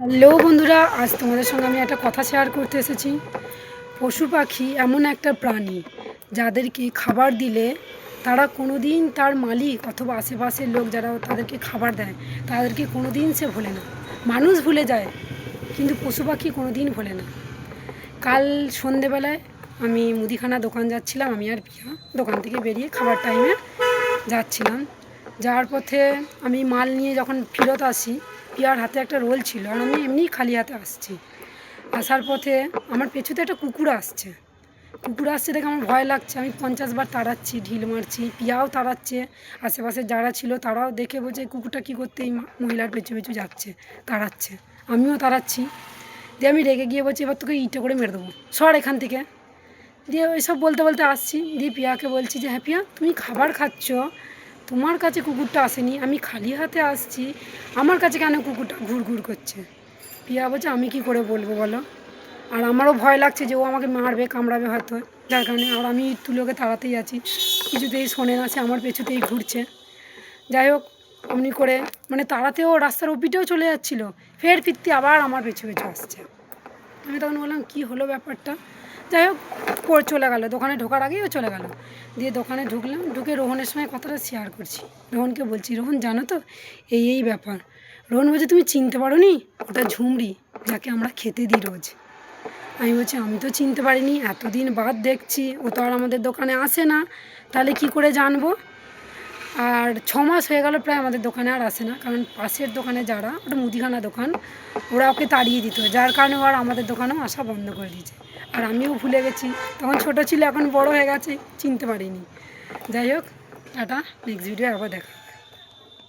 Hello বন্ধুরা, আজ তোমাদের সঙ্গে আমি একটা কথা শেয়ার করতে এসেছি। পশু পাখি এমন একটা প্রাণী যাদেরকে খাবার দিলে তারা কোনো দিন তার মালিক অথবা আশেপাশের লোক যারা তাদেরকে খাবার দেয়, তাদেরকে কোনো দিন সে ভোলে না। মানুষ ভুলে যায়, কিন্তু পশু পাখি কোনো দিন ভোলে না। কাল সন্ধেবেলায় আমি মুদিখানা দোকান যাচ্ছিলাম, আমি আর পিয়া দোকান থেকে বেরিয়ে খাবার টাইমে যাচ্ছিলাম। যাওয়ার পথে আমি মাল নিয়ে যখন ফেরত আসি পিয়ার হাতে একটা রোল ছিল আর আমি এমনি খালি হাতে আসছি। আসার পথে আমার পেছুতে একটা কুকুর আসছে। কুকুর আসছে দেখে আমার ভয় লাগছে। আমি পঞ্চাশ বার তাড়াচ্ছি, ঢিল মারছি, পিয়াও তাড়াচ্ছে। আশেপাশে যারা ছিল তারাও দেখে বলছে কুকুরটা কী করতে? এই মহিলার পেছু পেছু যাচ্ছে, তাড়াচ্ছে। আমিও তাড়াচ্ছি। দিয়ে আমি রেগে গিয়ে বলছি, এবার তোকে ইটে করে মেরে দেবো। সর এখান থেকে। দিয়ে ওইসব বলতে বলতে আসছি। দিয়ে পিয়াকে বলছি যে হ্যাঁ পিয়া, তুমি খাবার খাচ্ছ। তোমার কাছে কুকুরটা আসেনি, আমি খালি হাতে আসছি, আমার কাছে কেন কুকুরটা ঘুর ঘুর করছে? পিয়া বলছে, আমি কি করে বলব বলো? আর আমারও ভয় লাগছে যে ও আমাকে মারবে, কামড়াবে হয়তো, যার কারণে আর আমি তুলোকে তাড়াতেই আছি। কিছুতেই শোনে সে আমার পেছুতেই ঘুরছে। যাই হোক, অমনি করে মানে তাড়াতেও রাস্তার ওপিটেও চলে যাচ্ছিল, ফের ফিরতে আবার আমার পেছু পেছু আসছে। আমি তখন বললাম, কি হলো ব্যাপারটা? যাই হোক চলে গেলো। দোকানে ঢোকার আগেই ও চলে গেলো। দিয়ে দোকানে ঢুকলাম, ঢুকে রোহনের সঙ্গে কথাটা শেয়ার করছি। রোহনকে বলছি, রোহন, জানো তো, এই এই ব্যাপার। রোহন বলছে, তুমি চিনতে পারো নি ওটা ঝুমড়ি, যাকে আমরা খেতে দিই রোজ। আমি বলছি, আমি তো চিনতে পারিনি, এতদিন বাদ দেখছি, ও তো আর আমাদের দোকানে আসে না। তাহলে কি করে জানব? আর ছ মাস হয়ে গেল প্রায় আমাদের দোকানে আর আসে না। কারণ পাশের দোকানে যারা, ওটা মুদিখানা দোকান, ওরা ওকে তাড়িয়ে দিত। যার কারণে আর আমাদের দোকানেও আসা বন্ধ করে দিয়েছে। আর আমিও ভুলে গেছি। তখন ছোট ছিল, এখন বড় হয়ে গেছে, চিনতে পারিনি। যাই হোক, টাটা নেক্সট ভিডিও আবার দেখা।